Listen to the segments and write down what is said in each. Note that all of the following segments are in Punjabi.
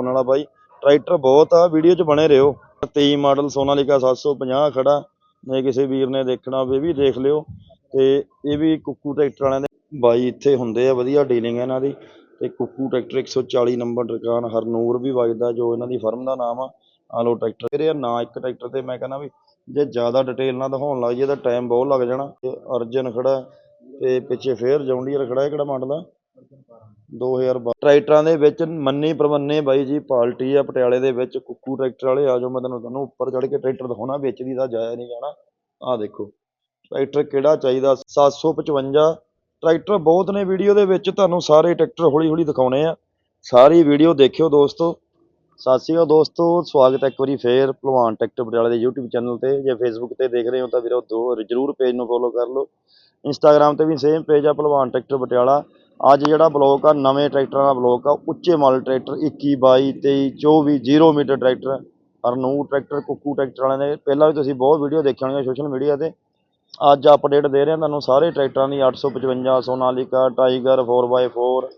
ਉਹਨਾਂ ਵਾਲਾ ਬਾਈ। ਟਰੈਕਟਰ ਬਹੁਤ ਆ, ਵੀਡੀਓ 'ਚ ਬਣੇ ਰਹੋ। 23 ਮਾਡਲ ਸੋਨਾਲੀਕਾ 750 ਖੜਾ। ਜੇ ਕਿਸੇ ਵੀਰ ਨੇ ਦੇਖਣਾ ਹੋਵੇ ਵੀ ਦੇਖ ਲਿਓ। ਤੇ ਇਹ ਵੀ ਕੁੱਕੂ ਟਰੈਕਟਰ ਵਾਲਿਆਂ ਦੇ। ਬਾਈ ਇੱਥੇ ਹੁੰਦੇ ਆ, ਵਧੀਆ ਡੀਲਿੰਗ ਹੈ ਇਹਨਾਂ ਦੀ। ਤੇ ਕੁੱਕੂ ਟਰੈਕਟਰ 140 ਨੰਬਰ ਦੁਕਾਨ, ਹਰਨੂਰ ਵੀ ਵੱਜਦਾ, ਜੋ ਇਹਨਾਂ ਦੀ ਫਰਮ ਦਾ ਨਾਮ ਆ। ਆ ਟਰੈਕਟਰ। ਵੀਰੇ ਨਾ ਇੱਕ ਟਰੈਕਟਰ ਤੇ ਮੈਂ ਕਹਿੰਦਾ ਵੀ ਜੇ ਜ਼ਿਆਦਾ ਡਿਟੇਲ ਨਾਲ ਦਿਖਾਉਣ ਲੱਗ ਜਾਈਏ ਤਾਂ ਟਾਈਮ ਬਹੁਤ ਲੱਗ ਜਾਣਾ। ਤੇ ਅਰਜਨ ਖੜਾ, ਤੇ ਪਿੱਛੇ ਫੇਰ ਜੌਂਡੀਅਰ ਖੜਾ, ਇਹ ਕਿਹੜਾ ਮਾਡਲ ਆ? 2012 ਟਰੈਕਟਰਾਂ ਦੇ ਵਿੱਚ ਮੰਨੀ ਪ੍ਰਮੰਨੇ ਬਾਈ ਜੀ, ਪਾਲਟੀ ਆ, ਪਟਿਆਲੇ ਦੇ ਵਿੱਚ ਕੁੱਕੂ ਟਰੈਕਟਰ ਵਾਲੇ। ਆ ਜਾਓ, ਮੈਂ ਤੁਹਾਨੂੰ ਤੁਹਾਨੂੰ ਉੱਪਰ ਚੜ੍ਹ ਕੇ ਟਰੈਕਟਰ ਦਿਖਾਉਣਾ, ਵੇਚਦੀ ਤਾਂ ਜਾਇਆ ਨਹੀਂ ਜਾਣਾ। ਆਹ ਦੇਖੋ, ਟਰੈਕਟਰ ਕਿਹੜਾ ਚਾਹੀਦਾ? 755 ਟਰੈਕਟਰ ਬਹੁਤ ਨੇ ਵੀਡੀਓ ਦੇ ਵਿੱਚ, ਤੁਹਾਨੂੰ ਸਾਰੇ ਟਰੈਕਟਰ ਹੌਲੀ ਹੌਲੀ ਦਿਖਾਉਣੇ ਆ। ਸਾਰੀ ਵੀਡੀਓ ਦੇਖਿਓ ਦੋਸਤੋ। ਸਤਿ ਸ਼੍ਰੀ ਅਕਾਲ ਦੋਸਤੋ, ਸਵਾਗਤ ਹੈ ਇੱਕ ਵਾਰੀ ਫੇਰ ਭਲਵਾਨ ਟਰੈਕਟਰ ਪਟਿਆਲੇ ਦੇ YouTube ਚੈਨਲ ਤੇ। ਜੇ Facebook ਤੇ ਦੇਖ ਰਹੇ ਹੋ ਤਾਂ ਵੀਰੋ, ਦੋ, ਜਰੂਰ ਪੇਜ ਨੂੰ ਫੋਲੋ ਕਰ ਲਓ। ਇੰਸਟਾਗ੍ਰam ਤੇ ਵੀ ਸੇਮ ਪੇਜ ਆ ਭਲਵਾਨ ਟਰੈਕਟਰ ਪਟਿਆਲਾ। ਅੱਜ ਜਿਹੜਾ ਬਲੋਕ ਆ, ਨਵੇਂ ਟਰੈਕਟਰਾਂ ਦਾ ਬਲੋਕ ਆ, ਉੱਚੇ model tractor 21 22 23 24 0 meter tractor, Harnoor tractor, Kukku tractor ਵਾਲਿਆਂ ਦੇ। ਪਹਿਲਾਂ ਵੀ ਤੁਸੀਂ ਬਹੁਤ ਵੀਡੀਓ ਦੇਖੀਆਂ ਹੋਣਗੀਆਂ ਸੋਸ਼ਲ ਮੀਡੀਆ ਤੇ। ਅੱਜ ਅਪਡੇਟ ਦੇ ਰਹੇ ਹਾਂ ਤੁਹਾਨੂੰ ਸਾਰੇ ਟਰੈਕਟਰਾਂ ਦੀ 855 ਸੋਨਾਲੀਕਾ ਟਾਈਗਰ 4x4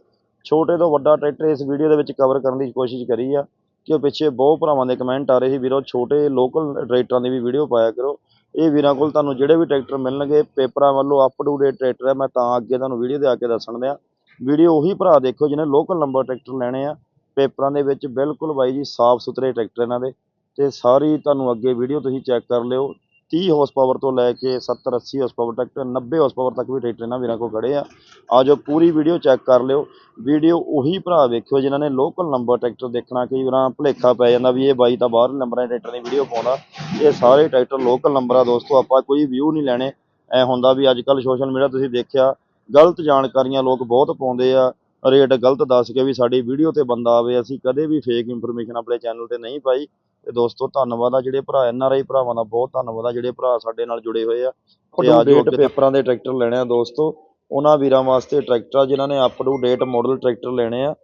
ਛੋਟੇ ਤੋਂ ਵੱਡਾ ਟਰੈਕਟਰ ਇਸ ਵੀਡੀਓ ਦੇ ਵਿੱਚ ਕਵਰ ਕਰਨ ਦੀ ਕੋਸ਼ਿਸ਼ ਕਰੀ ਆ ਕਿ ਪਿੱਛੇ ਬਹੁਤ ਭਰਾਵਾਂ ਦੇ ਕਮੈਂਟ ਆ ਰਹੇ ਸੀ। ਵੀਰੋ, ਛੋਟੇ ਲੋਕਲ ਟਰੈਕਟਰਾਂ ਦੀ ਵੀ ਵੀਡੀਓ ਪਾਇਆ ਕਰੋ। ਇਹ ਵੀਰਾਂ ਕੋਲ ਤੁਹਾਨੂੰ ਜਿਹੜੇ ਵੀ ਟਰੈਕਟਰ ਮਿਲਣਗੇ, ਪੇਪਰਾਂ ਵੱਲੋਂ ਅਪ ਟੂ ਡੇਟ ਟਰੈਕਟਰ ਹੈ ਮੈਂ ਤਾਂ ਅੱਗੇ ਤੁਹਾਨੂੰ ਵੀਡੀਓ ਦੇ ਆ ਕੇ ਦੱਸਣ ਦਿਆਂ। ਵੀਡੀਓ ਉਹੀ ਭਰਾ ਦੇਖੋ ਜਿਹਨੇ ਲੋਕਲ ਨੰਬਰ ਟਰੈਕਟਰ ਲੈਣੇ ਆ। ਪੇਪਰਾਂ ਦੇ ਵਿੱਚ ਬਿਲਕੁਲ ਬਾਈ ਜੀ ਸਾਫ਼ ਸੁਥਰੇ ਟਰੈਕਟਰ ਇਹਨਾਂ ਦੇ। ਤੇ ਸਾਰੀ ਤੁਹਾਨੂੰ ਅੱਗੇ ਵੀਡੀਓ ਤੁਸੀਂ ਚੈੱਕ ਕਰ ਲਿਓ। 30 ਹਾਰਸ ਪਾਵਰ ਤੋਂ ਲੈ ਕੇ 70 80 ਹਾਰਸ ਪਾਵਰ ਤੱਕ 90 ਹਾਰਸ ਪਾਵਰ ਤੱਕ ਵੀ ਟਰੈਕਟਰ ਇਹਨਾਂ ਵੀਰਾਂ ਕੋਲ ਖੜੇ ਆ। ਆ ਜੋ ਪੂਰੀ ਵੀਡੀਓ ਚੈੱਕ ਕਰ ਲਿਓ। ਵੀਡੀਓ ਉਹੀ ਭਰਾ ਵੇਖਿਓ ਜਿਨ੍ਹਾਂ ਨੇ ਲੋਕਲ ਨੰਬਰ ਟਰੈਕਟਰ ਦੇਖਣਾ, ਕਈ ਵਾਰਾਂ ਭੁਲੇਖਾ ਪੈ ਜਾਂਦਾ ਵੀ ਇਹ ਬਾਈ ਤਾਂ ਬਾਹਰ ਨੰਬਰਾਂ ਦੇ ਟਰੈਕਟਰ ਦੀ ਵੀਡੀਓ ਪਾਉਂਦਾ। ਇਹ ਸਾਰੇ ਟਰੈਕਟਰ ਲੋਕਲ ਨੰਬਰ ਆ ਦੋਸਤੋ, ਆਪਾਂ ਕੋਈ ਵਿਊ ਨਹੀਂ ਲੈਣੇ। ਐ ਹੁੰਦਾ ਵੀ ਅੱਜ ਕੱਲ ਸੋਸ਼ਲ ਮੀਡੀਆ ਤੁਸੀਂ ਦੇਖਿਆ ਗਲਤ ਜਾਣਕਾਰੀਆਂ ਲੋਕ ਬਹੁਤ ਪਾਉਂਦੇ ਆ ਰੇਟ ਗਲਤ ਦੱਸ ਕੇ ਵੀ ਸਾਡੀ ਵੀਡੀਓ ਤੇ ਬੰਦਾ ਆਵੇ ਅਸੀਂ ਕਦੇ ਵੀ ਫੇਕ ਇਨਫੋਰਮੇਸ਼ਨ ਆਪਣੇ ਚੈਨਲ ਤੇ ਨਹੀਂ ਪਾਈ। ਤੇ ਦੋਸਤੋ ਧੰਨਵਾਦ ਆ ਜਿਹੜੇ ਭਰਾ ਐਨ ਆਰ ਆਈ ਭਰਾਵਾਂ ਦਾ ਬਹੁਤ ਧੰਨਵਾਦ ਆ ਜਿਹੜੇ ਭਰਾ ਸਾਡੇ ਨਾਲ ਜੁੜੇ ਹੋਏ ਆ। ਤੇ ਆ ਜੋ ਪੇਪਰਾਂ ਦੇ ਟਰੈਕਟਰ ਲੈਣੇ ਆ ਦੋਸਤੋ। ਉਹਨਾਂ ਵੀਰਾਂ ਵਾਸਤੇ ਟਰੈਕਟਰ ਆ ਜਿਨ੍ਹਾਂ ਨੇ up to date model tractor ਲੈਣੇ ਆ।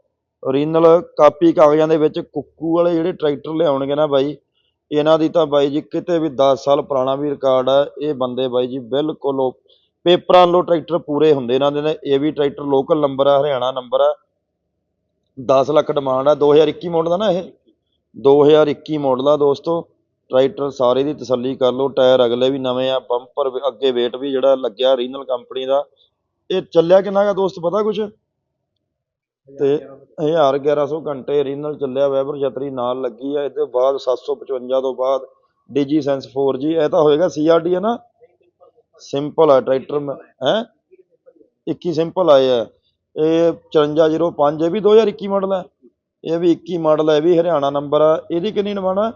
ਓਰੀਜਨਲ ਕਾਪੀ ਕਾਗਜ਼ਾਂ ਦੇ ਵਿੱਚ ਕੁੱਕੂ ਵਾਲੇ ਜਿਹੜੇ ਟਰੈਕਟਰ ਲਿਆਉਣਗੇ ਨਾ ਬਾਈ ਇਹਨਾਂ ਦੀ ਤਾਂ ਬਾਈ ਜੀ ਕਿਤੇ ਵੀ 10 ਸਾਲ ਪੁਰਾਣਾ ਵੀ ਰਿਕਾਰਡ ਆ ਇਹ ਬੰਦੇ ਬਾਈ ਜੀ ਬਿਲਕੁਲ ਪੇਪਰਾਂ ਲੋ ਟਰੈਕਟਰ ਪੂਰੇ ਹੁੰਦੇ ਇਹਨਾਂ ਦੇ ਨੇ, ਇਹ ਵੀ ਟਰੈਕਟਰ ਲੋਕਲ ਨੰਬਰ ਆ, ਹਰਿਆਣਾ ਨੰਬਰ ਆ। 10 ਲੱਖ ਡਿਮਾਂਡ ਆ 2021 ਮਾਡਲ ਦਾ ਨਾ ਇਹ। 2021 ਮਾਡਲ ਆ ਦੋਸਤੋ, ਟਰੈਕਟਰ ਸਾਰੇ ਦੀ ਤਸੱਲੀ ਕਰ ਲਓ, ਟਾਇਰ ਅਗਲੇ ਵੀ ਨਵੇਂ ਆ ਬੰਪਰ ਅੱਗੇ weight ਵੀ ਜਿਹੜਾ ਲੱਗਿਆ ਰੀਨਲ ਕੰਪਨੀ ਦਾ। ਇਹ ਚੱਲਿਆ ਕਿੰਨਾ ਗਾ ਦੋਸਤ, ਪਤਾ ਕੁਛ? ਤੇ 1000 1100 ਘੰਟੇ ਰੀਨਲ ਚੱਲਿਆ ਵੈਬਰ ਛਤਰੀ ਨਾਲ ਲੱਗੀ ਆ, ਇਹਦੇ ਬਾਅਦ 755 ਤੋਂ ਬਾਅਦ ਡੀਜੀ ਸੈਂਸ 4G ਇਹ ਤਾਂ ਹੋਏਗਾ CRD ਹੈ ਨਾ। ਸਿੰਪਲ ਆ ਟਰੈਕਟਰ ਹੈ? 21 ਸਿੰਪਲ ਆਏ ਹੈ ਇਹ 5405 ਇਹ ਵੀ 2021 ਮਾਡਲ ਹੈ ਇਹ ਵੀ 21 ਮਾਡਲ ਹੈ ਇਹ ਵੀ ਹਰਿਆਣਾ ਨੰਬਰ ਆ। ਇਹਦੀ ਕਿੰਨੀ ਡਿਮਾਂਡ ਆ?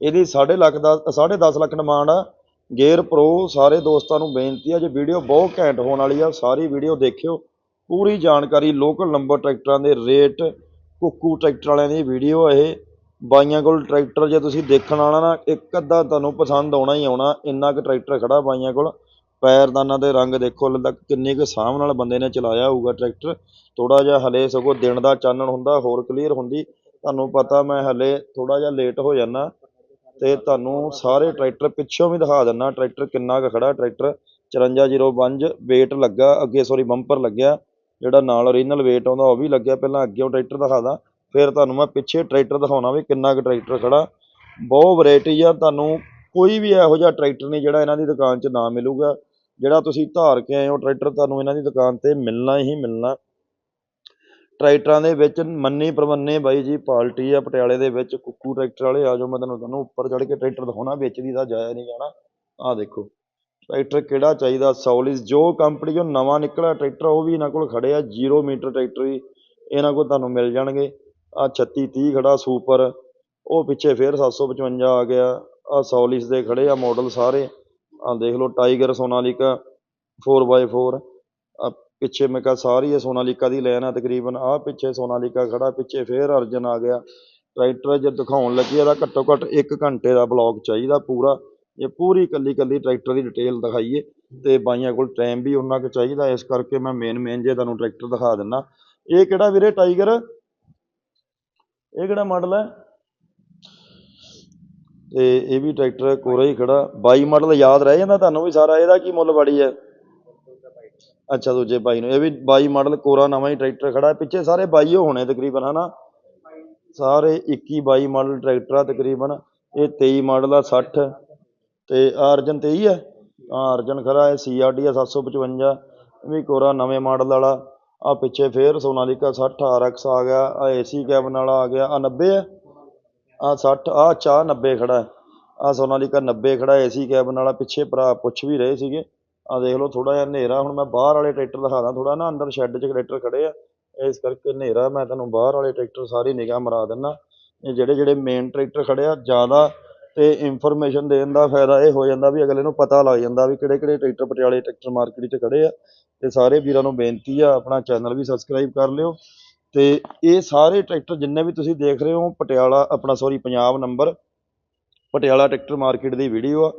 ਇਹਦੀ 10.5 ਲੱਖ ਦਾ 10.5 ਲੱਖ ਡਿਮਾਂਡ ਆ। ਗੇਅਰ ਪ੍ਰੋ ਸਾਰੇ ਦੋਸਤਾਂ ਨੂੰ ਬੇਨਤੀ ਆ, ਜੇ ਵੀਡੀਓ ਬਹੁਤ ਘੈਂਟ ਹੋਣ ਵਾਲੀ ਆ, ਸਾਰੀ ਵੀਡੀਓ ਦੇਖਿਓ। ਪੂਰੀ ਜਾਣਕਾਰੀ ਲੋਕਲ ਨੰਬਰ ਟਰੈਕਟਰਾਂ ਦੇ ਰੇਟ ਕੁੱਕੂ ਟਰੈਕਟਰ ਵਾਲਿਆਂ ਦੀ ਵੀਡੀਓ ਇਹ। ਬਾਈਆਂ ਕੋਲ ਟਰੈਕਟਰ ਜੇ ਤੁਸੀਂ ਦੇਖਣ ਆਉਣਾ ਨਾ, ਇੱਕ ਅੱਧਾ ਤੁਹਾਨੂੰ ਪਸੰਦ ਆਉਣਾ ਹੀ ਆਉਣਾ, ਇੰਨਾ ਕੁ ਟਰੈਕਟਰ ਖੜ੍ਹਾ ਬਾਈਆਂ ਕੋਲ। ਪੈਰਦਾਨਾਂ ਦੇ ਰੰਗ ਦੇਖੋ, ਹਲੇ ਤੱਕ ਕਿੰਨੇ ਕੁ ਸਾਂਭ ਨਾਲ ਬੰਦੇ ਨੇ ਚਲਾਇਆ ਹੋਊਗਾ ਟਰੈਕਟਰ। ਥੋੜ੍ਹਾ ਜਿਹਾ ਹਲੇ ਸਗੋਂ ਦਿਨ ਦਾ ਚਾਨਣ ਹੁੰਦਾ, ਹੋਰ ਕਲੀਅਰ ਹੁੰਦੀ। ਤੁਹਾਨੂੰ ਪਤਾ ਮੈਂ ਹਲੇ ਥੋੜ੍ਹਾ ਜਿਹਾ ਲੇਟ ਹੋ ਜਾਂਦਾ ਅਤੇ ਤੁਹਾਨੂੰ ਸਾਰੇ ਟਰੈਕਟਰ ਪਿੱਛੋਂ ਵੀ ਦਿਖਾ ਦਿੰਦਾ, ਟਰੈਕਟਰ ਕਿੰਨਾ ਕੁ ਖੜ੍ਹਾ ਟਰੈਕਟਰ। ਚੁਰੰਜਾ ਜ਼ੀਰੋ ਪੰਜ ਵੇਟ ਲੱਗਾ, ਅੱਗੇ ਸੋਰੀ ਬੰਪਰ ਲੱਗਿਆ, ਜਿਹੜਾ ਨਾਲ ਓਰੀਜਨਲ ਵੇਟ ਆਉਂਦਾ ਉਹ ਵੀ ਲੱਗਿਆ, ਪਹਿਲਾਂ ਅੱਗੇ ਉਹ ਟਰੈਕਟਰ ਦਿਖਾਦਾ ਫਿਰ ਤੁਹਾਨੂੰ ਮੈਂ ਪਿੱਛੇ ਟਰੈਕਟਰ ਦਿਖਾਉਣਾ ਵੀ ਕਿੰਨਾ ਕੁ ਟਰੈਕਟਰ ਖੜਾ। ਬਹੁਤ ਵੈਰਾਈਟੀ ਆ, ਤੁਹਾਨੂੰ ਕੋਈ ਵੀ ਇਹੋ ਜਿਹਾ ਟਰੈਕਟਰ ਨਹੀਂ ਜਿਹੜਾ ਇਹਨਾਂ ਦੀ ਦੁਕਾਨ 'ਚ ਨਾ ਮਿਲੂਗਾ। ਜਿਹੜਾ ਤੁਸੀਂ ਧਾਰ ਕੇ ਆਏ ਹੋ, ਟਰੈਕਟਰ ਤੁਹਾਨੂੰ ਇਹਨਾਂ ਦੀ ਦੁਕਾਨ ਤੇ ਮਿਲਣਾ ਹੀ ਮਿਲਣਾ। ਟਰੈਕਟਰਾਂ ਦੇ ਵਿੱਚ ਮੰਨੀ ਪ੍ਰਮੰਨੇ ਬਾਈ ਜੀ ਪਾਲਟੀ ਆ, ਪਟਿਆਲੇ ਦੇ ਵਿੱਚ ਕੁੱਕੂ ਟਰੈਕਟਰ ਵਾਲੇ। ਆ ਜਾਓ, ਮੈਂ ਤੁਹਾਨੂੰ ਤੁਹਾਨੂੰ ਉੱਪਰ ਚੜ੍ਹ ਕੇ ਟਰੈਕਟਰ ਦਿਖਾਉਣਾ, ਵੇਚਦੀ ਤਾਂ ਜਾਇਆ ਨਹੀਂ ਜਾਣਾ। ਆਹ ਦੇਖੋ, ਟਰੈਕਟਰ ਕਿਹੜਾ ਚਾਹੀਦਾ? ਸੌਲਿਸ ਜੋ ਕੰਪਨੀ ਚੋਂ ਨਵਾਂ ਨਿਕਲਿਆ ਟਰੈਕਟਰ, ਉਹ ਵੀ ਇਹਨਾਂ ਕੋਲ ਖੜੇ ਆ। 0 ਮੀਟਰ ਟਰੈਕਟਰ ਵੀ ਇਹਨਾਂ ਕੋਲ ਤੁਹਾਨੂੰ ਮਿਲ ਜਾਣਗੇ। ਆਹ ਛੱਤੀ ਤੀਹ ਖੜ੍ਹਾ ਸੁਪਰ, ਉਹ ਪਿੱਛੇ ਫਿਰ ਸੱਤ ਸੌ ਪਚਵੰਜਾ ਆ ਗਿਆ। ਆਹ ਸੌਲਿਸ ਦੇ ਖੜ੍ਹੇ ਆ ਮਾਡਲ ਸਾਰੇ। ਆਹ ਦੇਖ ਲਓ ਟਾਈਗਰ ਸੋਨਾਲੀਕਾ ਫੋਰ 4x4 ਆ ਪਿੱਛੇ ਮੈਂ ਕਿਹਾ ਸਾਰੀ ਇਹ ਸੋਨਾਲੀਕਾ ਦੀ ਲੈਣ ਆ ਤਕਰੀਬਨ। ਆਹ ਪਿੱਛੇ ਸੋਨਾਲੀਕਾ ਖੜ੍ਹਾ ਪਿੱਛੇ ਫਿਰ ਅਰਜਨ ਆ ਗਿਆ। ਟਰੈਕਟਰ ਜੇ ਦਿਖਾਉਣ ਲੱਗੇ, ਇਹਦਾ ਘੱਟੋ ਘੱਟ 1 ਘੰਟੇ ਦਾ ਬਲੌਗ ਚਾਹੀਦਾ ਪੂਰਾ। ਜੇ ਪੂਰੀ ਕੱਲੀ ਕੱਲੀ ਟਰੈਕਟਰ ਦੀ ਡਿਟੇਲ ਦਿਖਾਈਏ, ਤੇ ਬਾਈਆਂ ਕੋਲ ਟਾਈਮ ਵੀ ਉਹਨਾਂ ਕੁ ਚਾਹੀਦਾ। ਇਸ ਕਰਕੇ ਮੈਂ ਮੇਨ ਮੇਨ ਜੇ ਤੁਹਾਨੂੰ ਟਰੈਕਟਰ ਦਿਖਾ ਦਿੰਨਾ। ਇਹ ਕਿਹੜਾ ਵੀਰੇ ਟਾਈਗਰ? ਇਹ ਕਿਹੜਾ ਮਾਡਲ ਹੈ? ਤੇ ਇਹ ਵੀ ਟਰੈਕਟਰ ਕੋਰਾ ਹੀ ਖੜਾ। 22 ਮਾਡਲ ਯਾਦ ਰਹਿ ਜਾਂਦਾ ਤੁਹਾਨੂੰ ਵੀ ਸਾਰਾ, ਇਹਦਾ ਕੀ ਮੁੱਲ ਬੜੀ ਹੈ? ਅੱਛਾ, ਦੂਜੇ ਬਾਈ ਨੂੰ। ਇਹ ਵੀ 22 ਮਾਡਲ ਕੋਰਾ ਨਵਾਂ ਹੀ ਟਰੈਕਟਰ ਖੜਾ। ਪਿੱਛੇ ਸਾਰੇ 22 ਹੋਣੇ ਤਕਰੀਬਨ, ਹਨਾ? ਸਾਰੇ 21 22 ਮਾਡਲ ਟਰੈਕਟਰ ਆ ਤਕਰੀਬਨ। ਇਹ 23 ਮਾਡਲ ਆ 60 ਤੇ ਆਹ ਅਰਜਨ 23 ਹੈ? ਆ ਅਰਜਨ ਖਰਾ ਹੈ ਸੀਆਰਡੀ ਆ 755 ਇਹ ਵੀ ਕੋਰਾ ਨਵੇਂ ਮਾਡਲ ਵਾਲਾ। ਆ ਪਿੱਛੇ ਫਿਰ ਸੋਨਾਲੀਕਾ ਸੱਠ ਆਰ ਐਕਸ ਆ ਗਿਆ, ਆ ਏਸੀ ਕੈਬਨ ਵਾਲਾ ਆ ਗਿਆ, ਆ 90 ਆ? ਆ 60 ਆ ਚਾਹ 90 ਖੜਾ ਆ ਸੋਨਾਲੀਕਾ 90 ਖੜਾ ਏਸੀ ਕੈਬਨ ਵਾਲਾ ਪਿੱਛੇ ਭਰਾ ਪੁੱਛ ਵੀ ਰਹੇ ਸੀਗੇ। ਆ ਦੇਖ ਲਓ ਥੋੜਾ ਜਿਹਾ ਹਨੇਰਾ, ਹੁਣ ਮੈਂ ਬਾਹਰ ਵਾਲੇ ਟਰੈਕਟਰ ਦਿਖਾਦਾ ਥੋੜਾ ਨਾ, ਅੰਦਰ ਸ਼ੈੱਡ 'ਚ ਟਰੈਕਟਰ ਖੜੇ ਆ। ਇਸ ਕਰਕੇ ਹਨੇਰਾ, ਮੈਂ ਤੁਹਾਨੂੰ ਬਾਹਰ ਵਾਲੇ ਟਰੈਕਟਰ ਸਾਰੀ ਨਿਗਾਹ ਮਰਾ ਦਿੰਨਾ ਇਹ ਜਿਹੜੇ ਜਿਹੜੇ ਮੇਨ ਟਰੈਕਟਰ ਖੜੇ ਆ, ਜ਼ਿਆਦਾ ਤੇ ਇਨਫੋਰਮੇਸ਼ਨ ਦੇਣ ਦਾ ਫਾਇਦਾ ਇਹ ਹੋ ਜਾਂਦਾ ਵੀ ਅਗਲੇ ਨੂੰ ਪਤਾ ਲੱਗ ਜਾਂਦਾ ਵੀ ਕਿਹੜੇ ਕਿਹੜੇ ਟਰੈਕਟਰ, ਪਟਿਆਲੇ ਟਰੈਕਟਰ ਮਾਰਕੀਟ 'ਚ ਖੜੇ ਆ। ਤੇ ਸਾਰੇ ਵੀਰਾਂ ਨੂੰ ਬੇਨਤੀ ਆ, ਆਪਣਾ ਚੈਨਲ ਵੀ ਸਬਸਕ੍ਰਾਈਬ ਕਰ ਲਿਓ ਤੇ ਇਹ ਸਾਰੇ ਟਰੈਕਟਰ ਜਿੰਨੇ ਵੀ ਤੁਸੀਂ ਦੇਖ ਰਹੇ ਹੋ, ਪਟਿਆਲਾ, ਆਪਣਾ sorry Punjab number Patiala tractor market ਦੀ ਵੀਡੀਓ ਆ,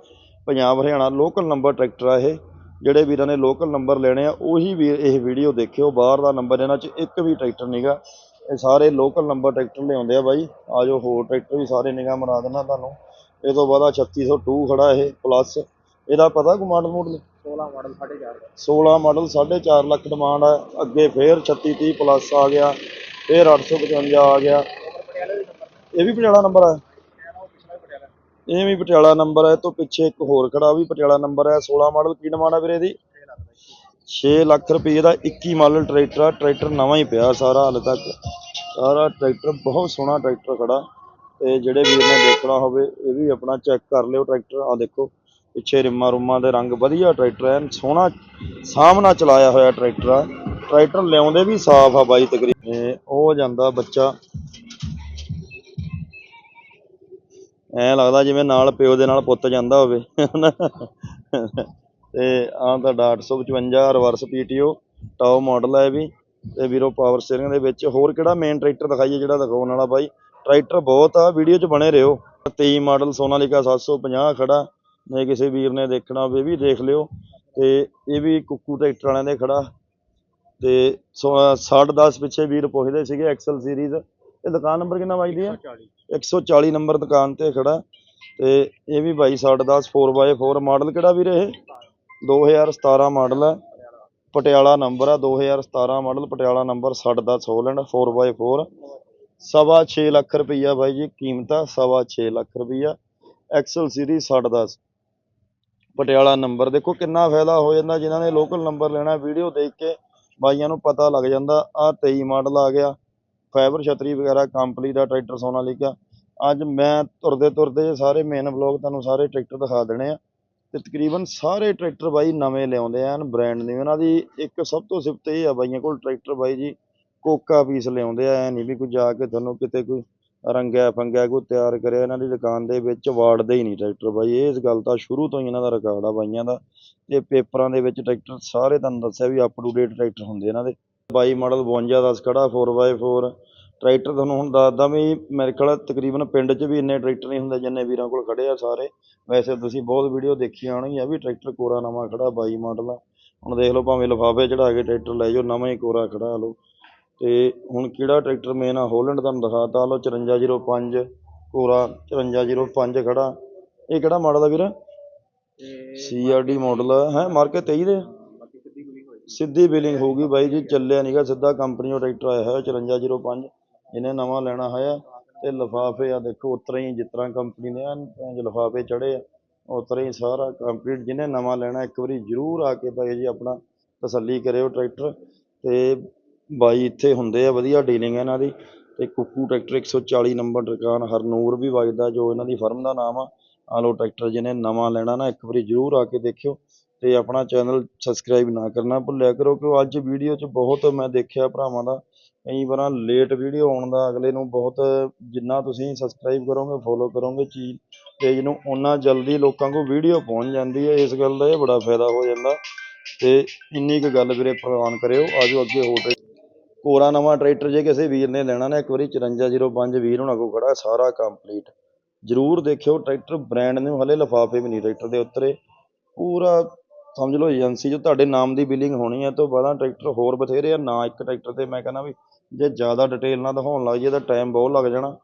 Punjab Haryana local number tractor ਆ ਇਹ, ਜਿਹੜੇ ਵੀਰਾਂ ਨੇ ਲੋਕਲ ਨੰਬਰ ਲੈਣੇ ਆ, ਉਹੀ ਵੀਰ ਇਹ ਵੀਡੀਓ ਦੇਖਿਓ, ਬਾਹਰ ਦਾ ਨੰਬਰ ਇਹਨਾਂ 'ਚ ਇੱਕ ਵੀ ਟਰੈਕਟਰ ਨਹੀਂਗਾ ਇਹ ਸਾਰੇ ਲੋਕਲ ਨੰਬਰ ਟਰੈਕਟਰ ਲਿਆਉਂਦੇ ਆ ਬਾਈ, ਆ ਜੋ ਹੋਰ ਟਰੈਕਟਰ ਵੀ ਸਾਰੇ ਨਿਗਾਹ ਮਰਾ ਦੇਣਾ ਤੁਹਾਨੂੰ, ਇਹ ਤੋਂ ਬਾਅਦ ਆ 3602 ਖੜਾ ਇਹ ਪਲੱਸ ਇਹਦਾ ਪਤਾ ਕੋ model model 16 model 4.5 16 model 4.5 lakh demand ਹੈ ਅੱਗੇ ਫੇਰ 3630 ਪਲੱਸ ਆ ਗਿਆ, ਫੇਰ 855 ਆ ਗਿਆ। ਇਹ ਵੀ ਪਟਿਆਲਾ ਨੰਬਰ ਹੈ ਇਹ ਵੀ ਪਟਿਆਲਾ ਨੰਬਰ ਹੈ ਇਹ ਤੋਂ ਪਿੱਛੇ ਇੱਕ ਹੋਰ ਖੜਾ ਉਹ ਵੀ ਪਟਿਆਲਾ ਨੰਬਰ ਹੈ 16 ਮਾਡਲ ਕੀ ਡਿਮਾਂਡ ਹੈ ਵੀਰੇ ਇਹਦੀ? 6 ਲੱਖ ਰੁਪਏ ਦਾ 21 ਮਾਡਲ ਟਰੈਕਟਰ ਆ। ਟਰੈਕਟਰ ਨਵਾਂ ਹੀ ਪਿਆ ਸਾਰਾ ਹਾਲੇ ਤੱਕ। ਸਾਰਾ ਟਰੈਕਟਰ ਬਹੁਤ ਸੋਹਣਾ ਟਰੈਕਟਰ ਖੜਾ। ਤੇ ਜਿਹੜੇ ਵੀਰ ਨੇ ਦੇਖਣਾ ਹੋਵੇ, ਇਹ ਵੀ ਆਪਣਾ ਚੈੱਕ ਕਰ ਲਿਓ ਟਰੈਕਟਰ ਆ ਦੇਖੋ। ਪਿੱਛੇ ਰਿਮਾਂ ਰੁਮਾਂ ਦੇ ਰੰਗ ਵਧੀਆ ਟਰੈਕਟਰ ਐਨ, ਸੋਹਣਾ ਸਾਹਮਣਾ ਚਲਾਇਆ ਹੋਇਆ ਟਰੈਕਟਰ ਆ। ਟਰੈਕਟਰ ਲਿਆਉਂਦੇ ਵੀ ਸਾਫ਼ ਆ ਬਾਈ ਤਕਰੀਬਨ। ਉਹ ਜਾਂਦਾ ਬੱਚਾ। ਐ ਲੱਗਦਾ ਜਿਵੇਂ ਨਾਲ ਪਿਓ ਦੇ ਨਾਲ ਪੁੱਤ ਜਾਂਦਾ ਹੋਵੇ। ਤੇ ਆਹ ਤੁਹਾਡਾ 855 ਰਿਵਰਸ ਪੀਟੀਓ ਟਾਪ ਮਾਡਲ ਹੈ ਵੀ। ਤੇ ਵੀਰੋ ਪਾਵਰ ਸਟੀਅਰਿੰਗ ਦੇ ਵਿੱਚ ਹੋਰ ਕਿਹੜਾ ਮੇਨ ਟਰੈਕਟਰ ਦਿਖਾਈਏ ਜਿਹੜਾ ਦਿਖਾਉਣ ਵਾਲਾ ਬਾਈ? ਟਰੈਕਟਰ ਬਹੁਤ ਆ, ਵੀਡੀਓ 'ਚ ਬਣੇ ਰਹੋ। 23 ਮਾਡਲ ਸੋਨਾਲੀਕਾ 750 ਖੜਾ। ਜੇ ਕਿਸੇ ਵੀਰ ਨੇ ਦੇਖਣਾ ਹੋਵੇ ਇਹ ਵੀ ਦੇਖ ਲਿਓ। ਤੇ ਇਹ ਵੀ ਕੁੱਕੂ ਟਰੈਕਟਰ ਵਾਲਿਆਂ ਦੇ ਖੜਾ। ਤੇ 60 10 ਪਿੱਛੇ ਵੀਰ ਪੁੱਛਦੇ ਸੀਗੇ ਐਕਸਲ ਸੀਰੀਜ਼ ਇਹ ਦੁਕਾਨ ਨੰਬਰ ਕਿੰਨਾ ਵੱਜਦੀ ਹੈ? 40 140 ਨੰਬਰ ਦੁਕਾਨ ਤੇ ਖੜਾ। ਤੇ ਇਹ ਵੀ ਬਾਈ 6010 4x4 ਮਾਡਲ ਕਿਹੜਾ ਵੀਰੇ ਇਹ? 2017 ਮਾਡਲ ਹੈ। ਪਟਿਆਲਾ ਨੰਬਰ ਆ 2017 model Patiala number 6010 Holland 4x4 ਸਵਾ 6 ਲੱਖ ਰੁਪਈਆ ਬਾਈ ਜੀ ਕੀਮਤ ਆ ਸਵਾ 6 ਲੱਖ ਰੁਪਈਆ। Excel series 6010 Patiala number. ਦੇਖੋ ਕਿੰਨਾ ਫਾਇਦਾ ਹੋ ਜਾਂਦਾ ਜਿਨ੍ਹਾਂ ਨੇ ਲੋਕਲ ਨੰਬਰ ਲੈਣਾ ਵੀਡੀਓ ਦੇਖ ਕੇ ਬਾਈਆਂ ਨੂੰ ਪਤਾ ਲੱਗ ਜਾਂਦਾ ਆ 23 ਮਾਡਲ ਆ ਗਿਆ। ਫਾਈਬਰ ਛਤਰੀ ਵਗੈਰਾ ਕੰਪਨੀ ਦਾ ਟਰੈਕਟਰ ਸੋਨਾ ਲਿਖਿਆ। ਅੱਜ ਮੈਂ ਤੁਰਦੇ ਤੁਰਦੇ ਸਾਰੇ ਮੇਨ ਬਲੌਗ ਤੁਹਾਨੂੰ ਸਾਰੇ ਟਰੈਕਟਰ ਦਿਖਾ ਦੇਣੇ ਆ। ਤੇ ਤਕਰੀਬਨ ਸਾਰੇ ਟਰੈਕਟਰ ਬਾਈ ਨਵੇਂ ਲਿਆਉਂਦੇ ਆ ਬ੍ਰਾਂਡ ਨੇ ਉਹਨਾਂ ਦੀ ਇੱਕ ਸਭ ਤੋਂ ਸਿਫਤ ਇਹ ਆ ਬਾਈਆਂ ਕੋਲ ਟਰੈਕਟਰ ਬਾਈ ਜੀ, ਕੋਕਾ ਪੀਸ ਲਿਆਉਂਦੇ ਆ, ਐ ਨਹੀਂ ਵੀ ਕੋਈ ਜਾ ਕੇ ਤੁਹਾਨੂੰ ਕਿਤੇ ਕੋਈ ਰੰਗਿਆ ਫੰਗਿਆ ਕੋਈ ਤਿਆਰ ਕਰਿਆ, ਇਹਨਾਂ ਦੀ ਦੁਕਾਨ ਦੇ ਵਿੱਚ ਵਾੜਦੇ ਹੀ ਨਹੀਂ ਟਰੈਕਟਰ ਬਾਈ। ਇਹ ਇਸ ਗੱਲ ਤਾਂ ਸ਼ੁਰੂ ਤੋਂ ਹੀ ਇਹਨਾਂ ਦਾ ਰਿਕਾਰਡ ਆ ਬਾਈਆਂ ਦਾ। ਤੇ ਪੇਪਰਾਂ ਦੇ ਵਿੱਚ ਟਰੈਕਟਰ ਸਾਰੇ ਤੁਹਾਨੂੰ ਦੱਸਿਆ ਵੀ ਅਪ ਟੂ ਡੇਟ ਟਰੈਕਟਰ ਹੁੰਦੇ ਇਹਨਾਂ ਦੇ। 22 ਮਾਡਲ 52 10 ਖੜਾ 4x4 ਟਰੈਕਟਰ ਤੁਹਾਨੂੰ ਹੁਣ ਦੱਸਦਾ ਵੀ ਮੇਰੇ ਖਿਆਲ ਤਕਰੀਬਨ ਪਿੰਡ 'ਚ ਵੀ ਇੰਨੇ ਟਰੈਕਟਰ ਨਹੀਂ ਹੁੰਦੇ ਜਿੰਨੇ ਵੀਰਾਂ ਕੋਲ ਖੜੇ ਆ ਸਾਰੇ। ਵੈਸੇ ਤੁਸੀਂ ਬਹੁਤ ਵੀਡੀਓ ਦੇਖੀ ਦੇਖੀਆਂ ਆ ਵੀ ਟਰੈਕਟਰ ਕੋਰਾ ਨਵਾਂ ਖੜਾ 22 ਮਾਡਲ ਆ। ਹੁਣ ਦੇਖ ਲਓ ਭਾਵੇਂ ਲਿਫਾਫੇ ਚੜਾ ਕੇ ਟਰੈਕਟਰ ਲੈ ਜਾਓ, ਨਵਾਂ ਹੀ ਕੋਰਾ ਖੜਾ ਲਓ। ਤੇ ਹੁਣ ਕਿਹੜਾ ਟਰੈਕਟਰ ਮੇਨ ਆ ਹੋਲੈਂਡ ਤੁਹਾਨੂੰ ਦਿਖਾਤਾ ਲਓ 5405 ਕੋਰਾ 5405 ਖੜਾ। ਇਹ ਕਿਹੜਾ ਮਾਡਲ ਆ ਵੀਰ? ਤੇ ਸੀਆਰਡੀ ਮਾਡਲ ਆ ਹੈ ਮਾਰਕੇ 23 ਦੇ? ਸਿੱਧੀ ਬਿਲਿੰਗ ਹੋਊਗੀ ਬਾਈ ਜੀ ਚੱਲਿਆ ਨਹੀਂਗਾ ਸਿੱਧਾ ਕੰਪਨੀ ਦਾ ਟਰੈਕਟਰ ਆਇਆ ਹੋਇਆ 5405 ਇਹਨੇ ਨਵਾਂ ਲੈਣਾ ਹੋਇਆ ਤੇ ਲਿਫਾਫੇ ਆ ਦੇਖੋ ਉਤਰਾ ਹੀ ਜਿਸ ਤਰ੍ਹਾਂ ਕੰਪਨੀ ਨੇ ਪੰਜ ਲਿਫਾਫੇ ਚੜੇ ਆ ਉਤਰਾ ਹੀ ਸਾਰਾ ਕੰਪਲੀਟ ਜਿਹਨੇ ਨਵਾਂ ਲੈਣਾ ਇੱਕ ਵਾਰੀ ਜ਼ਰੂਰ ਆ ਕੇ ਬਾਈ ਜੀ ਆਪਣਾ ਤਸੱਲੀ ਕਰਿਓ ਟਰੈਕਟਰ ਤੇ ਬਾਈ ਇੱਥੇ ਹੁੰਦੇ ਆ, ਵਧੀਆ ਡੀਲਿੰਗ ਹੈ ਇਹਨਾਂ ਦੀ। ਅਤੇ ਕੁੱਕੂ ਟਰੈਕਟਰ 140 ਨੰਬਰ ਦੁਕਾਨ, ਹਰਨੂਰ ਵੀ ਵੱਜਦਾ, ਜੋ ਇਹਨਾਂ ਦੀ ਫਰਮ ਦਾ ਨਾਮ ਆ। ਆ ਟਰੈਕਟਰ ਜਿਹਨੇ ਨਵਾਂ ਲੈਣਾ ਨਾ, ਇੱਕ ਵਾਰੀ ਜ਼ਰੂਰ ਆ ਕੇ ਦੇਖਿਓ ਅਤੇ ਆਪਣਾ ਚੈਨਲ ਸਬਸਕ੍ਰਾਈਬ ਨਾ ਕਰਨਾ ਭੁੱਲਿਆ ਕਰੋ, ਕਿਉਂ ਅੱਜ ਵੀਡੀਓ 'ਚ ਬਹੁਤ ਮੈਂ ਦੇਖਿਆ ਭਰਾਵਾਂ ਦਾ, ਕਈ ਵਾਰਾਂ ਲੇਟ ਵੀਡੀਓ ਆਉਣ ਦਾ, ਅਗਲੇ ਨੂੰ ਬਹੁਤ ਜਿੰਨਾ ਤੁਸੀਂ ਸਬਸਕ੍ਰਾਈਬ ਕਰੋਗੇ ਫੋਲੋ ਕਰੋਗੇ, ਚੀਜ਼ ਪੇਜ ਨੂੰ, ਓਨਾ ਜਲਦੀ ਲੋਕਾਂ ਕੋਲ ਵੀਡੀਓ ਪਹੁੰਚ ਜਾਂਦੀ ਹੈ ਇਸ ਗੱਲ ਦਾ ਇਹ ਬੜਾ ਫਾਇਦਾ ਹੋ ਜਾਂਦਾ। ਤੇ ਇੰਨੀ ਕੁ ਗੱਲ ਵੀਰੇ ਪ੍ਰਵਾਨ ਕਰਿਓ, ਆਜੋ ਅੱਗੇ ਹੋਰ ਕੋਰਾ ਨਵਾਂ ਟਰੈਕਟਰ ਜੇ ਕਿਸੇ ਵੀਰ ਨੇ ਲੈਣਾ ਨਾ, ਇੱਕ ਵਾਰੀ 5405 ਵੀਰ ਹੋਣਾ ਕੋਲ ਖੜਾ, ਸਾਰਾ ਕੰਪਲੀਟ ਜ਼ਰੂਰ ਦੇਖਿਓ, ਟਰੈਕਟਰ ਬ੍ਰਾਂਡ ਨੇ ਹਲੇ ਲਿਫਾਫੇ ਵੀ ਨਹੀਂ ਟਰੈਕਟਰ ਦੇ ਉੱਤਰੇ। ਪੂਰਾ ਸਮਝ ਲਓ ਏਜੰਸੀ 'ਚ ਤੁਹਾਡੇ ਨਾਮ ਦੀ ਬਿਲਿੰਗ ਹੋਣੀ ਹੈ ਤੋਂ ਬਾਅਦ ਟਰੈਕਟਰ ਹੋਰ ਬਥੇਰੇ ਆ, ਨਾ ਇੱਕ ਟਰੈਕਟਰ ਤੇ ਮੈਂ ਕਹਿੰਦਾ ਵੀ ਜੇ ਜ਼ਿਆਦਾ ਡਿਟੇਲ ਨਾਲ ਦਿਖਾਉਣ ਲੱਗ ਜਾਈਏ ਤਾਂ ਟਾਈਮ ਬਹੁਤ ਲੱਗ ਜਾਣਾ।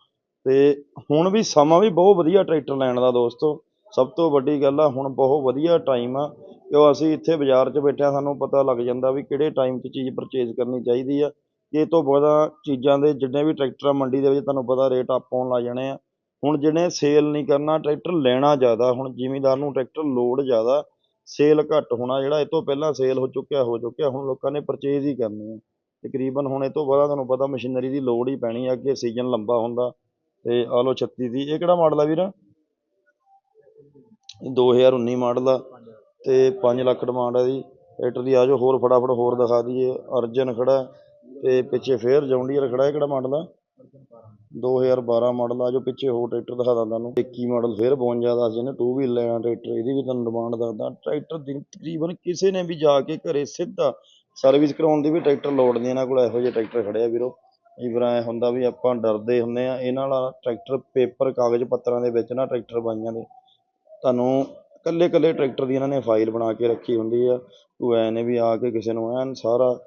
ਤੇ ਹੁਣ ਵੀ ਸਮਾਂ ਵੀ ਬਹੁਤ ਵਧੀਆ ਟਰੈਕਟਰ ਲੈਣ ਦਾ ਦੋਸਤੋ। ਸਭ ਤੋਂ ਵੱਡੀ ਗੱਲ ਆ, ਹੁਣ ਬਹੁਤ ਵਧੀਆ ਟਾਈਮ ਆ। ਕਿਉਂ ਅਸੀਂ ਇੱਥੇ ਬਾਜ਼ਾਰ 'ਚ ਬੈਠਿਆਂ ਸਾਨੂੰ ਪਤਾ ਲੱਗ ਜਾਂਦਾ ਵੀ ਕਿਹੜੇ ਟਾਈਮ 'ਚ ਚੀਜ਼ ਪਰਚੇਜ਼ ਕਰਨੀ ਚਾਹੀਦੀ ਆ। ਇਹ ਤੋਂ ਬਹੁਤਾ ਚੀਜ਼ਾਂ ਦੇ ਜਿੰਨੇ ਵੀ ਟਰੈਕਟਰ ਆ ਮੰਡੀ ਦੇ ਵਿੱਚ ਤੁਹਾਨੂੰ ਪਤਾ ਰੇਟ ਅਪ ਹੋਣ ਲੱਗ ਜਾਣੇ ਆ। ਹੁਣ ਜਿਹਨੇ ਸੇਲ ਨਹੀਂ ਕਰਨਾ, ਟਰੈਕਟਰ ਲੈਣਾ ਜ਼ਿਆਦਾ, ਹੁਣ ਜ਼ਿਮੀਂਦਾਰ ਨੂੰ ਟਰੈਕਟਰ ਲੋਡ ਜ਼ਿਆਦਾ ਸੇਲ ਘੱਟ ਹੋਣਾ ਜਿਹੜਾ, ਇਹ ਤੋਂ ਪਹਿਲਾਂ ਸੇਲ ਹੋ ਚੁੱਕਿਆ ਹੋ ਚੁੱਕਿਆ, ਹੁਣ ਲੋਕਾਂ ਨੇ ਪਰਚੇਜ਼ ਹੀ ਕਰਨੀ ਹੈ ਤਕਰੀਬਨ ਹੁਣ ਇਹ ਤੋਂ ਬਾਅਦ ਤੁਹਾਨੂੰ ਪਤਾ ਮਸ਼ੀਨਰੀ ਦੀ ਲੋੜ ਹੀ ਪੈਣੀ ਆ ਅੱਗੇ ਸੀਜ਼ਨ ਲੰਬਾ ਹੁੰਦਾ ਤੇ ਆ ਲਓ 36 ਦੀ ਇਹ ਕਿਹੜਾ ਮਾਡਲ ਆ ਵੀਰ? ਇਹ 2019 ਮਾਡਲ ਆ ਤੇ 5 ਲੱਖ ਡਿਮਾਂਡ ਆ ਦੀ ਟਰੈਕਟਰ ਦੀ ਆ ਜਾਓ, ਹੋਰ ਫਟਾਫਟ ਹੋਰ ਦਿਖਾ ਦਈਏ। ਅਰਜਨ ਖੜਾ ਤੇ ਪਿੱਛੇ ਫੇਰ ਜੌਂਡੀਅਰ ਖੜਾ ਇਹ ਕਿਹੜਾ ਮਾਡਲ ਆ? 2012 ਮਾਡਲ ਆ, ਜੋ ਪਿੱਛੇ ਹੋਰ ਟਰੈਕਟਰ ਦਿਖਾ ਦਾਂ ਤੁਹਾਨੂੰ। 21 ਮਾਡਲ ਫੇਰ 52 ਦੱਸ ਜਿਹਨੇ ਟੂ ਵੀਲ ਲੈਣਾ ਟਰੈਕਟਰ, ਇਹਦੀ ਵੀ ਤੁਹਾਨੂੰ ਡਿਮਾਂਡ ਦੱਸਦਾ। ਟਰੈਕਟਰ ਦੀ ਤਕਰੀਬਨ ਕਿਸੇ ਨੇ ਵੀ ਜਾ ਕੇ ਘਰੇ ਸਿੱਧਾ ਸਰਵਿਸ ਕਰਾਉਣ ਦੀ ਵੀ ਟਰੈਕਟਰ ਲੋੜ ਨਹੀਂ, ਇਹਨਾਂ ਕੋਲ ਇਹੋ ਜਿਹੇ ਟਰੈਕਟਰ ਖੜੇ ਆ ਵੀਰੋ। ਕਈ ਵਾਰ ਹੁੰਦਾ ਵੀ ਆਪਾਂ ਡਰਦੇ ਹੁੰਦੇ ਆ, ਇਹਨਾਂ ਨਾਲ ਟਰੈਕਟਰ ਪੇਪਰ ਕਾਗਜ਼ ਪੱਤਰਾਂ ਦੇ ਵਿੱਚ ਨਾ ਟਰੈਕਟਰ ਬਾਈਆਂ ਦੇ ਤੁਹਾਨੂੰ ਕੱਲੇ ਕੱਲੇ ਟਰੈਕਟਰ ਦੀ ਇਹਨਾਂ ਨੇ ਫਾਈਲ ਬਣਾ ਕੇ ਰੱਖੀ ਹੁੰਦੀ ਆ, ਕੋਈ ਐ ਨੇ ਵੀ ਆ ਕੇ ਕਿਸੇ ਨੂੰ ਐਨ ਸਾਰਾ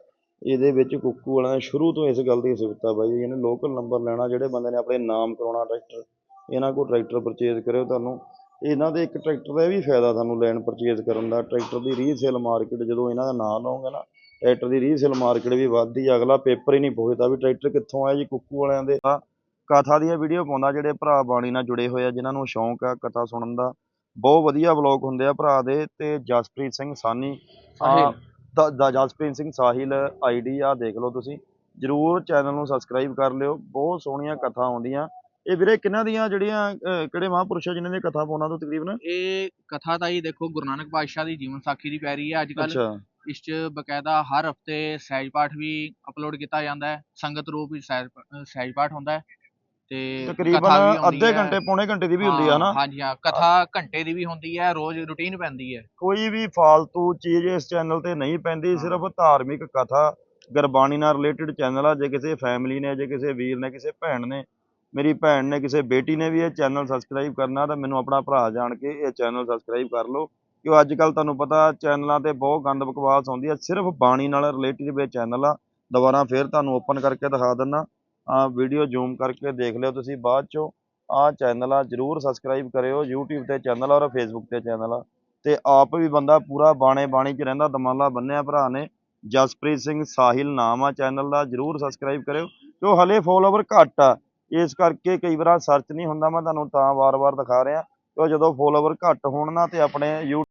ਇਹਦੇ ਵਿੱਚ ਕੁੱਕੂ ਵਾਲਿਆਂ ਸ਼ੁਰੂ ਤੋਂ ਇਸ ਗੱਲ ਦੀ ਸਿਫਤਾ ਬਾਈ ਇਹਨੇ ਲੋਕਲ ਨੰਬਰ ਲੈਣਾ ਜਿਹੜੇ ਬੰਦੇ ਨੇ ਆਪਣੇ ਨਾਮ ਕਰਾਉਣਾ ਟਰੈਕਟਰ ਇਹਨਾਂ ਕੋਲ ਟਰੈਕਟਰ ਪਰਚੇਜ਼ ਕਰਿਓ ਤੁਹਾਨੂੰ। ਇਹਨਾਂ ਦੇ ਇੱਕ ਟਰੈਕਟਰ ਦਾ ਇਹ ਵੀ ਫਾਇਦਾ ਤੁਹਾਨੂੰ ਲੈਣ ਪਰਚੇਜ਼ ਕਰਨ ਦਾ ਟਰੈਕਟਰ ਦੀ ਰੀਸੇਲ ਮਾਰਕੀਟ ਜਦੋਂ ਇਹਨਾਂ ਦਾ ਨਾਂ ਲਓਗੇ ਨਾ ਟਰੈਕਟਰ ਦੀ ਰੀਸੇਲ ਮਾਰਕੀਟ ਵੀ ਵੱਧਦੀ ਆ ਅਗਲਾ ਪੇਪਰ ਹੀ ਨਹੀਂ ਪੁੱਛਦਾ ਵੀ ਟਰੈਕਟਰ ਕਿੱਥੋਂ ਆਇਆ ਜੀ ਕੁੱਕੂ ਵਾਲਿਆਂ ਦੇ। ਆ ਕਥਾ ਦੀਆਂ ਵੀਡੀਓ ਪਾਉਂਦਾ ਜਿਹੜੇ ਭਰਾ ਬਾਣੀ ਨਾਲ ਜੁੜੇ ਹੋਏ ਆ ਜਿਨ੍ਹਾਂ ਨੂੰ ਸ਼ੌਂਕ ਆ ਕਥਾ ਸੁਣਨ ਦਾ। ਬਹੁਤ ਵਧੀਆ ਵਲੌਗ ਹੁੰਦੇ ਆ ਭਰਾ ਦੇ ਤੇ ਜਸਪ੍ਰੀਤ ਸਿੰਘ ਸਾਨੀ। ਆ ਦਾ ਜਸਪ੍ਰੀਤ ਸਿੰਘ ਸਾਹਿਲ ਆਈਡੀ ਆ ਦੇਖ ਲਓ ਤੁਸੀਂ। ਜਰੂਰ ਚੈਨਲ ਨੂੰ ਸਬਸਕ੍ਰਾਈਬ ਕਰ ਲਿਓ। ਬਹੁਤ ਸੋਹਣੀਆਂ ਕਥਾ ਆਉਂਦੀਆਂ। ਇਹ ਵੀਰੇ ਕਿਹਨਾਂ ਦੀਆਂ ਜਿਹੜੀਆਂ ਕਿਹੜੇ ਮਹਾਂਪੁਰਸ਼ ਜਿਨ੍ਹਾਂ ਦੀਆਂ ਕਥਾ ਪਾਉਣਾ ਤੋਂ ਤਕਰੀਬਨ? ਇਹ ਕਥਾ ਤਾਂ ਹੀ ਦੇਖੋ ਗੁਰੂ ਨਾਨਕ ਪਾਤਸ਼ਾਹ ਦੀ ਜੀਵਨ ਸਾਖੀ ਦੀ ਪੈ ਰਹੀ ਹੈ। ਅੱਜ ਕੱਲ ਇਸ 'ਚ ਬਕਾਇਦਾ ਹਰ ਹਫ਼ਤੇ ਸਹਿਜ ਪਾਠ ਵੀ ਅਪਲੋਡ ਕੀਤਾ ਜਾਂਦਾ ਹੈ। ਸੰਗਤ ਰੂਪ ਵਿੱਚ ਸਹਿਜ ਪਾਠ ਹੁੰਦਾ ਹੈ। ਤੇ ਤਕਰੀਬਨ ਕਥਾ ਵੀ ਆਉਂਦੀ ਅੱਧੇ ਹੈ। ਘੰਟੇ ਪੌਣੇ ਘੰਟੇ ਦੀ ਵੀ ਹੁੰਦੀ ਆ ਹਾਂ, ਨਾ। ਹਾਂਜੀ ਹਾਂ ਕਥਾ ਘੰਟੇ ਦੀ ਵੀ ਹੁੰਦੀ ਹੈ ਰੋਜ਼ ਰੁਟੀਨ ਪੈਂਦੀ ਹੈ। ਕੋਈ ਵੀ ਫਾਲਤੂ ਚੀਜ਼ ਇਸ ਚੈਨਲ ਤੇ ਨਹੀਂ ਪੈਂਦੀ। ਸਿਰਫ ਧਾਰਮਿਕ ਕਥਾ ਗੁਰਬਾਣੀ ਨਾਲ ਰਿਲੇਟਡ ਚੈਨਲ ਆ ਜੇ ਕਿਸੇ ਫੈਮਿਲੀ ਨੇ ਜੇ ਕਿਸੇ ਵੀਰ ਨੇ ਕਿਸੇ ਭੈਣ ਨੇ ਮੇਰੀ ਭੈਣ ਨੇ ਕਿਸੇ ਬੇਟੀ ਨੇ ਵੀ ਇਹ ਚੈਨਲ ਸਬਸਕ੍ਰਾਈਬ ਕਰਨਾ ਤਾਂ ਮੈਨੂੰ ਆਪਣਾ ਭਰਾ ਜਾਣ ਕੇ ਇਹ ਚੈਨਲ ਸਬਸਕ੍ਰਾਈਬ ਕਰ ਲਓ। ਕਿਉਂ ਅੱਜ ਕੱਲ ਤੁਹਾਨੂੰ ਪਤਾ ਚੈਨਲਾਂ ਤੇ ਬਹੁਤ ਗੰਦ ਬਕਵਾਸ ਆਉਂਦੀ ਆ ਸਿਰਫ ਬਾਣੀ ਨਾਲ ਰਿਲੇਟਡ ਇਹ ਚੈਨਲ ਆ। ਦੁਬਾਰਾ ਫੇਰ ਤੁਹਾਨੂੰ ਓਪਨ ਕਰਕੇ ਦਿਖਾ ਦਿੰਨਾ। ਵੀਡੀਓ ਜ਼ੂਮ ਕਰਕੇ ਦੇਖ ਲਿਓ ਤੁਸੀਂ ਬਾਅਦ ਚੋਂ। ਆ ਚੈਨਲ ਆ, ਜਰੂਰ ਸਬਸਕ੍ਰਾਈਬ ਕਰਿਓ YouTube ਤੇ ਚੈਨਲ ਔਰ Facebook ਤੇ ਚੈਨਲ ਆ। ਤੇ ਆਪ ਵੀ ਬੰਦਾ ਪੂਰਾ ਬਾਣੇ ਬਾਣੀ ਚ ਰਹਿੰਦਾ, ਦਮਾਲਾ ਬੰਨਿਆ ਭਰਾ ਨੇ। ਜਸਪ੍ਰੀਤ ਸਿੰਘ ਸਾਹਿਲ ਨਾਮ ਆ ਚੈਨਲ ਦਾ, ਜਰੂਰ ਸਬਸਕ੍ਰਾਈਬ ਕਰਿਓ। ਕਿਉਂ ਹਲੇ ਫੋਲੋਵਰ ਘੱਟ ਆ। ਇਸ ਕਰਕੇ ਕਈ ਵਾਰ ਸਰਚ ਨਹੀਂ ਹੁੰਦਾ, ਮੈਂ ਤੁਹਾਨੂੰ ਤਾਂ ਵਾਰ-ਵਾਰ ਦਿਖਾ ਰਿਹਾ। ਕਿ ਜਦੋਂ ਫੋਲੋਵਰ ਘੱਟ ਹੋਣ ਨਾ ਤੇ ਆਪਣੇ ਯੂ